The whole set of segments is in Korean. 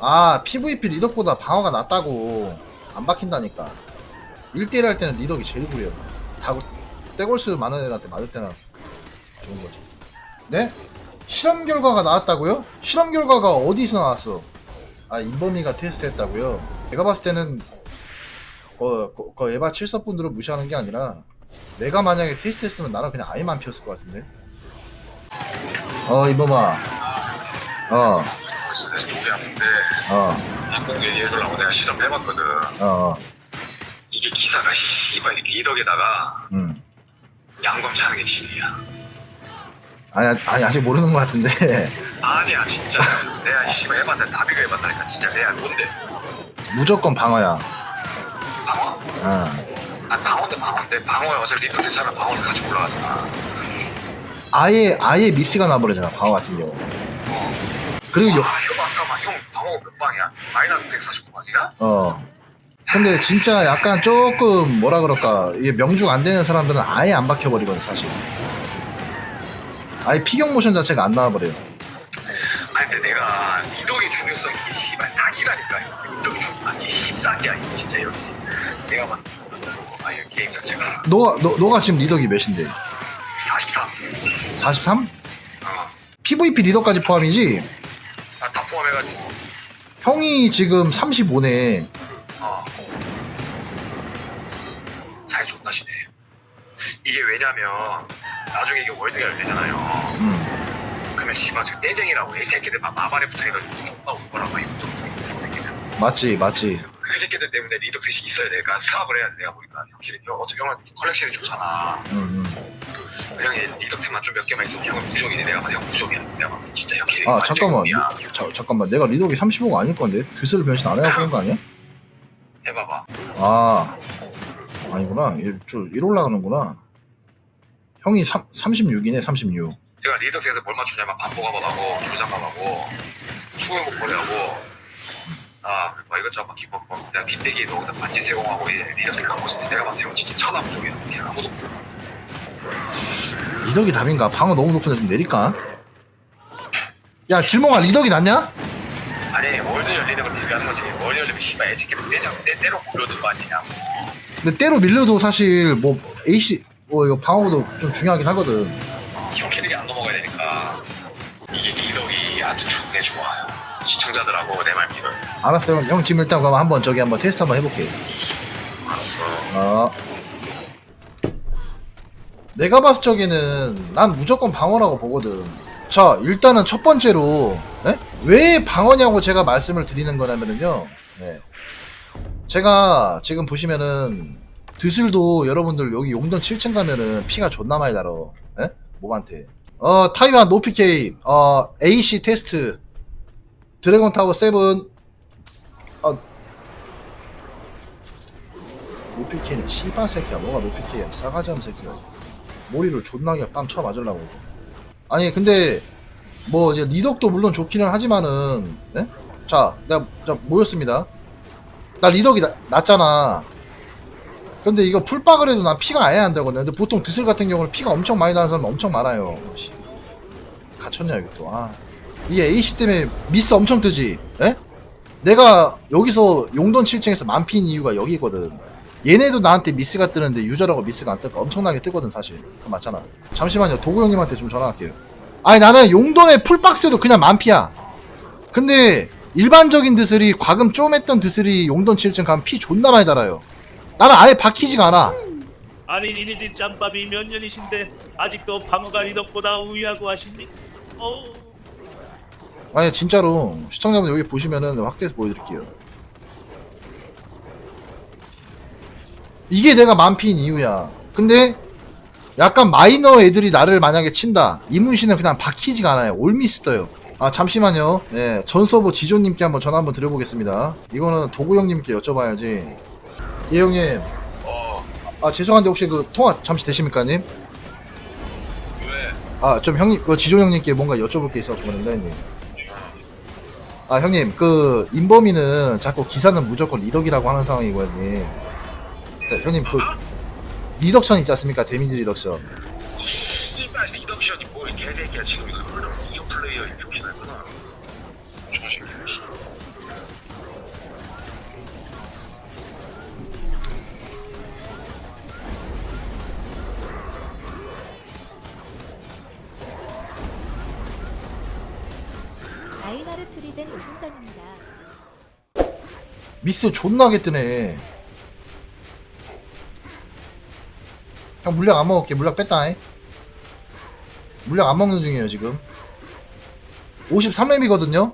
아 PVP 리덕보다 방어가 낫다고 안 박힌다니까 1대1 할 때는 리덕이 제일 구려 다 떼골수 많은 애한테 맞을 때나 좋은 거지 네? 실험 결과가 나왔다고요? 실험 결과가 어디서 나왔어? 아 인범이가 테스트했다고요? 제가 봤을 때는 어, 그, 그 에바 7서분들을 무시하는 게 아니라 내가 만약에 테스트했으면 나는 그냥 아예 만 피웠을 것 같은데 어 인범아 어 있는데 어, 한국인 예술하고 내가 실험해봤거든. 어, 어, 이게 기사가 씨발 리덕에다가 음. 양검 차는 게 진이야. 아니, 아니 아직 모르는 것 같은데. 아니야 진짜. 내가 씨발 해봤는데 다 비교해봤다니까 진짜 내가 뭔데? 무조건 방어야. 방어? 어. 아 방어인데 방어인데 방어에 와서 리덕에 차면 방어를 가지고 올라가잖아. 아예 아예 미스가 나버리잖아 방어 같은 경우. 어. 그리고 여, 아, 금방이야. 마이너스 149방이야? 어. 근데 진짜 약간 조금 뭐라 그럴까 이게 명중 안 되는 사람들은 아예 안 박혀버리거든 사실. 아예 피격 모션 자체가 안 나와버려요. 네. 아니 근데 내가 이동의 중요성이 씨발 사기라니까 이동이 중 아니 십사기야 진짜 여기서 내가 봤을 아 게임 자체가 너가 너, 너가 지금 리더기 몇인데? 43 43? 어. PVP 리더까지 포함이지? 아, 다 포함해가지고 형이 지금 35네. 어. 잘 줬다시네 이게 왜냐면 나중에 이게 월드가 열리잖아요 음, 그러면 씨발 저 떼쟁이라고 이 새끼들 막 마발에 붙어해가지고 존나 올 거란 말이야 이 새끼들 맞지, 맞지. 그 새끼들 때문에 리더 셋이 있어야 돼 그러니까 사업을 해야 돼 내가 보니까 형끼리 형 어차피 형은 컬렉션이 좋잖아 음, 음. 형이 리더템만 좀 몇 개만 있으면 형은 무적이네 내가 봐서 형 무적이야 내가 봐서 진짜 형끼리 아, 완전 잠깐만. 운이야. 자, 잠깐만. 내가 리덕이 35가 아닐 건데? 드슬 변신 안 해야 그런 거 아니야? 해봐봐 아 아니구나 얘, 좀1 올라가는구나 형이 3, 36이네 36 제가 리덕스에서 뭘 맞추냐면 반복하고하고 조장하고 수행복 거래하고 아, 뭐 이것저것 막 기법 뭐 내가 빈대기 넣어서 반지 세공하고 이제 리덕스 갖고 때 내가 봤을 때형 진짜 천하 무적이야 그냥 아무도 몰라. 리덕이 답인가? 방어 너무 높은데 좀 내릴까? 야 길몽아 리덕이 낫냐? 아니 월드 열리는 걸 대비하는 거지. 월드 열리면 씨발 애새끼들 내장 내 때로 거 아니냐? 근데 때로 밀려도 사실 뭐 AC 뭐 이거 방어도 좀 중요하긴 하거든. 형 캐릭이 안 넘어가야 되니까 이게 리덕이 아주 좋네 좋아요. 시청자들하고 내 말 믿어요. 알았어 형, 형 지금 일단 그럼 한번 저기 한번 테스트 한번 해볼게. 알았어. 어 내가 봤을 적에는 난 무조건 방어라고 보거든. 자, 일단은 첫 번째로 네? 왜 방어냐고 제가 말씀을 드리는 거냐면은요. 네. 제가 지금 보시면은 드슬도 여러분들 여기 용돈 7층 가면은 피가 존나 많이 달어. 예? 몸한테. 어, 타이완 노피케이 어, AC 테스트 드래곤 타워 7 어, 노피 케이는 씨발 새끼야 뭐가 노피 케이야 싸가지 새끼야 머리를 존나게 땀쳐 맞으려고. 아니 근데 뭐 이제 리덕도 물론 좋기는 하지만은 네? 자 내가 자, 모였습니다. 나 리덕이 나, 낮잖아. 근데 이거 풀박을 해도 난 피가 아예 안 되거든. 근데 보통 드슬 같은 경우는 피가 엄청 많이 나는 사람 엄청 많아요. 씨. 갇혔냐 이거 또 아. 이게 AC 때문에 미스 엄청 뜨지. 에? 내가 여기서 용돈 7층에서 만피인 이유가 여기거든 얘네도 나한테 미스가 뜨는데 유저라고 미스가 안 뜰까? 엄청나게 뜨거든 사실. 그거 맞잖아. 잠시만요. 도구 형님한테 좀 전화할게요. 아니 나는 용돈의 풀박스도 그냥 만피야. 근데 일반적인 드슬이 과금 좀 했던 드슬이 용돈 7층 가면 피 존나 많이 달아요. 나는 아예 박히지가 않아. 아니 니네들 짬밥이 몇 년이신데 아직도 방어가 리덕보다 우위하고 하십니까? 어 아니 진짜로 시청자분 여기 보시면은 확대해서 보여드릴게요 이게 내가 만피인 이유야. 근데 약간 마이너 애들이 나를 만약에 친다. 이문씨는 그냥 박히지가 않아요. 올미스 떠요. 아 잠시만요. 예 전서버 지조님께 한번 전화 한번 드려보겠습니다. 이거는 도구 형님께 여쭤봐야지. 예 형님. 어. 아 죄송한데 혹시 그 통화 잠시 되십니까 님? 왜? 아 좀 형님 그 지조 형님께 뭔가 여쭤볼 게 있어서 그런다 형님. 아 형님 그 인범이는 자꾸 기사는 무조건 리덕이라고 하는 형님 네, 형님 그 리덕션 있지 않습니까? 데미지 리덕션. 씨발 리덕션이 뭐 이 개새끼야. 지금 이거 물론 이어 플레이어 이렇게 날구나. 아이나르 트리젠 5분 전입니다. 미스 존나게 뜨네. 형 물약 안 먹을게. 물약 뺐다잉. 물약 안 먹는 중이에요 지금. 53렙이거든요.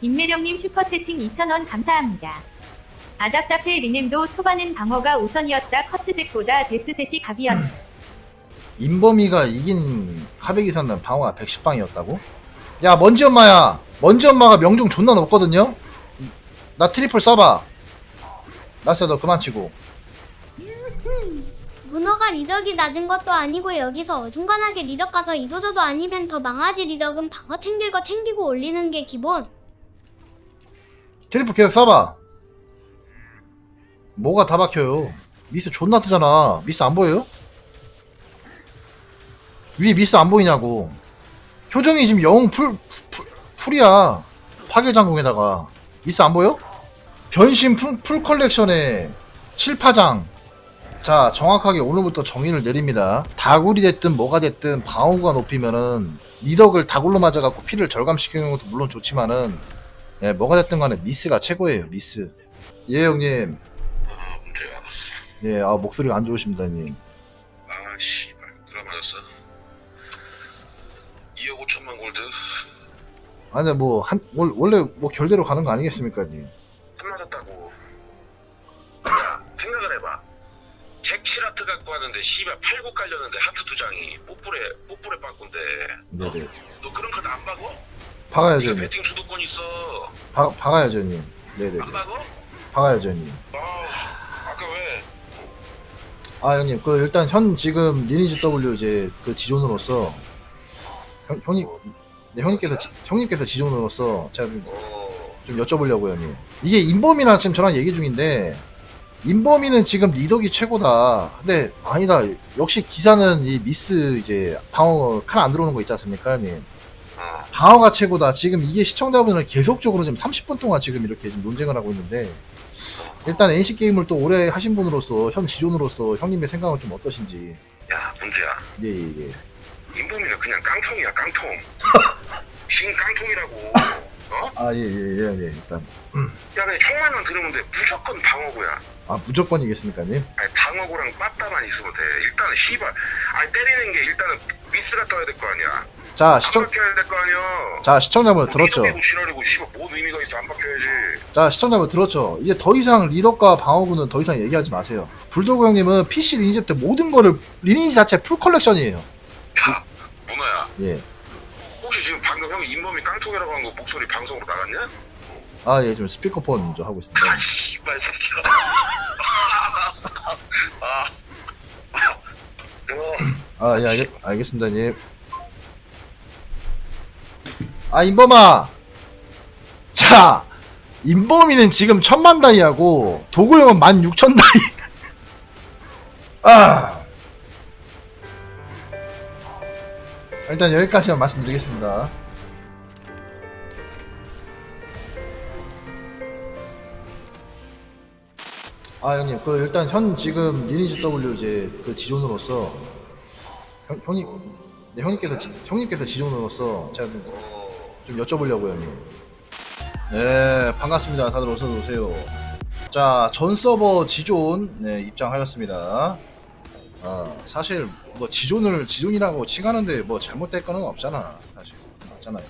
임매령님 슈퍼채팅 2,000원 감사합니다. 아답답해 리nem도 초반은 방어가 우선이었다 커츠색보다 데스셋이 갑이었. 인범이가 이긴 카베기사는 방어가 110방이었다고? 야 먼지 엄마야. 먼지 엄마가 명중 존나 높거든요. 나 트리플 써봐. 나스 너 그만 치고. 문어가 리덕이 낮은 것도 아니고 여기서 어중간하게 리덕 가서 이도저도 아니면 더 망하지 리덕은 방어 챙길 거 챙기고 올리는 게 기본 트리플 계속 써봐. 뭐가 다 박혀요. 미스 존나 뜨잖아. 미스 안 보여요? 위에 미스 안 보이냐고. 표정이 지금 영웅 풀, 풀, 풀 이야. 파괴장공에다가. 미스 안 보여? 변신 풀, 풀 컬렉션에 7파장. 자, 정확하게 오늘부터 정의를 내립니다. 다굴이 됐든 뭐가 됐든 방어구가 높이면은 리덕을 다굴로 맞아갖고 피를 절감시키는 것도 물론 좋지만은 예, 뭐가 됐든 간에 미스가 최고예요, 미스. 예, 형님. 예, 아, 목소리가 안 좋으십니다, 형님. 아 씨발 드라 맞았어 2억 5천만 골드 아, 근데 뭐, 한, 월- 원래 뭐 결대로 가는 거 아니겠습니까, 맞았다고 야 생각을 해봐 잭시라트 갖고 왔는데 씨발 8구 깔렸는데 하트 두 장이 뽀뿌레 뽀뿌레 빠꾼데 네네. 너 그런 카드 안 박어? 박아야죠, 형님. 배팅 주도권 있어 박, 박아야죠, 형님. 네네네. 안 박어? 박아야죠, 형님. 아 아까 왜? 아, 형님, 그, 일단 현 지금 리니지 W 이제 그 지존으로서, 형, 형님, 네, 형님께서, 지- 형님께서 지존으로서 제가 좀, 어 좀 여쭤보려고요, 형님. 이게 인범이랑 지금 저랑 얘기 중인데, 인범이는 지금 리덕이 최고다. 근데, 아니다. 역시 기사는 이 미스 이제 방어 칼 안 들어오는 거 있지 않습니까, 형님? 어. 방어가 최고다. 지금 이게 시청자분들 계속적으로 지금 30분 동안 지금 이렇게 지금 논쟁을 하고 있는데, 일단 NC 게임을 또 오래 하신 분으로서, 현 지존으로서 형님의 생각은 좀 어떠신지. 야 문제야 예, 예, 예. 인범이는 그냥 깡통이야 깡통 신 깡통이라고 어? 아, 예, 예, 예, 예. 일단. 야 그냥 형만만 들으면 돼 무조건 방어구야 아, 무조건이겠습니까, 님? 아니 방어구랑 빠따만 있으면 돼 일단은 씨발 아니 때리는 게 일단은 미스가 떠야 될 거 아니야 자, 안 시청, 박혀야 될 거 아니야 자, 시청자분 들었죠? 리더기고 지랄이고 씨발 뭔 의미가 있어 안 박혀야지 자, 시청자분 들었죠? 이제 더 이상 리덕과 방어구는 더 이상 얘기하지 마세요. 불도그 형님은 PC 리니지 때 모든 거를 리니지 자체 풀 컬렉션이에요. 야 예. 혹시 지금 방금 형이 인범이 깡통이라고 한 거 목소리 방송으로 나갔냐? 아, 예, 지금 스피커폰 좀 하고 있습니다. 아 씨발 새끼야 아 어, 아, 예, 알겠, 알겠습니다, 님. 아, 인범아! 자, 인범이는 지금 천만 다이하고, 도구 형은 만 육천 다이. 아. 일단 여기까지만 말씀드리겠습니다. 아, 형님, 그, 일단 현 지금 리니지 W 이제 그 지존으로서, 형, 형님, 네, 형님께서, 지- 형님께서 지존으로서 제가 좀, 좀 여쭤보려고요, 형님. 네, 반갑습니다. 다들 어서 오세요. 자, 전 서버 지존, 네, 입장하였습니다. 아, 사실, 뭐, 지존을 지존이라고 칭하는데 뭐 잘못될 거는 없잖아. 사실. 맞잖아요.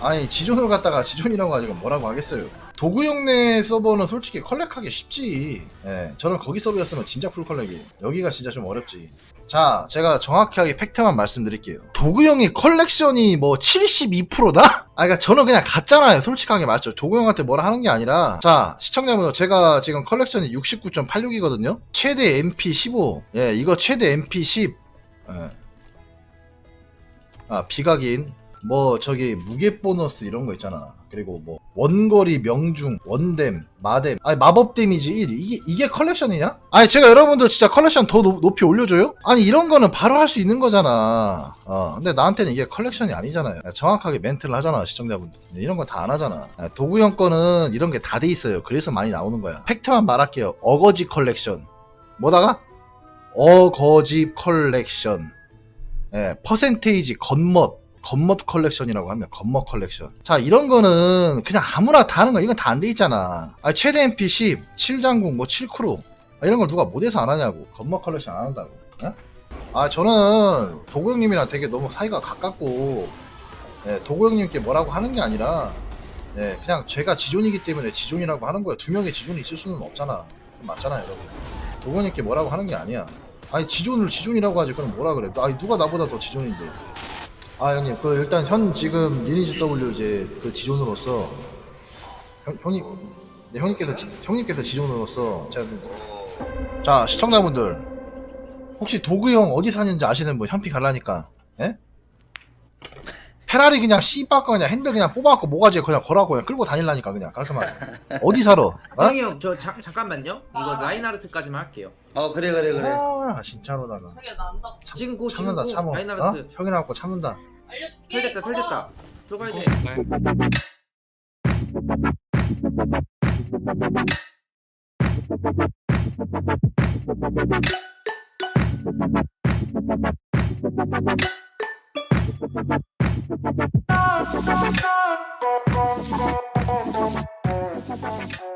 아니, 지존을 갖다가 지존이라고 가지고 뭐라고 하겠어요. 도구형내 서버는 솔직히 컬렉하기 쉽지. 예, 저는 거기 서버였으면 진짜 풀 컬렉이에요. 여기가 진짜 좀 어렵지. 자, 제가 정확하게 팩트만 말씀드릴게요. 도구형이 컬렉션이 뭐 72%다? 아, 그니까 저는 그냥 갔잖아요. 솔직하게 말죠. 도구형한테 뭐라 하는 게 아니라. 자, 시청자분, 제가 지금 컬렉션이 69.86이거든요? 최대 MP 15. 예, 이거 최대 MP 10. 예. 아, 비각인. 뭐, 저기, 무게 보너스 이런 거 있잖아. 그리고 뭐 원거리 명중 원댐 마댐. 아니 마법 데미지 1 이게 이게 컬렉션이냐? 아니 제가 여러분들 진짜 컬렉션 더 높, 높이 올려줘요? 아니 이런 거는 바로 할 수 있는 거잖아. 어 근데 나한테는 이게 컬렉션이 아니잖아요. 정확하게 멘트를 하잖아 시청자분들. 이런 건 다 안 하잖아. 아, 도구형 거는 이런 게 다 돼 있어요. 그래서 많이 나오는 거야. 팩트만 말할게요. 어거지 컬렉션. 뭐다가? 어거지 컬렉션. 예, 퍼센테이지 겉멋 겉멋 컬렉션이라고 하면 겉멋 컬렉션. 자 이런 거는 그냥 아무나 다 하는 거야. 이건 다 안 돼 있잖아. 아, 최대 MP 10 7장군 뭐 7크루. 아, 이런 걸 누가 못해서 안 하냐고. 겉멋 컬렉션 안 한다고. 예? 아 저는 도구 형님이랑 되게 너무 사이가 가깝고 예, 도구 형님께 뭐라고 하는 게 아니라 예, 그냥 제가 지존이기 때문에 지존이라고 하는 거예요. 두 명의 지존이 있을 수는 없잖아. 맞잖아요 여러분. 도구 형님께 뭐라고 하는 게 아니야. 아니 지존을 지존이라고 하지. 그럼 뭐라 그래? 아니 누가 나보다 더 지존인데 아 형님 그 일단 현 지금 리니지 W 이제 그 지존으로서 형, 형님 네, 형님께서 지, 형님께서 지존으로서 제가 좀- 자 시청자분들 혹시 도구 형 어디 사는지 아시는 분 현피 갈라니까 예? 페라리 그냥 씨바까 그냥 핸들 그냥 뽑아갖고 모가지에 그냥 걸하고 그냥 끌고 다닐라니까 그냥 깔끔하게 어디 살아? 어? 형이 형, 저 자, 잠깐만요. 이거 라인하르트까지만 할게요. 어 그래 그래 그래 아 진짜로다가 참- 지금 고 참는다 참어 고 어? 라인하르트. 형이라고 참는다 잘 됐다. 설됐다 들어가야 돼 Thank you. 뭐 뭐 뭐 아, 아, 아.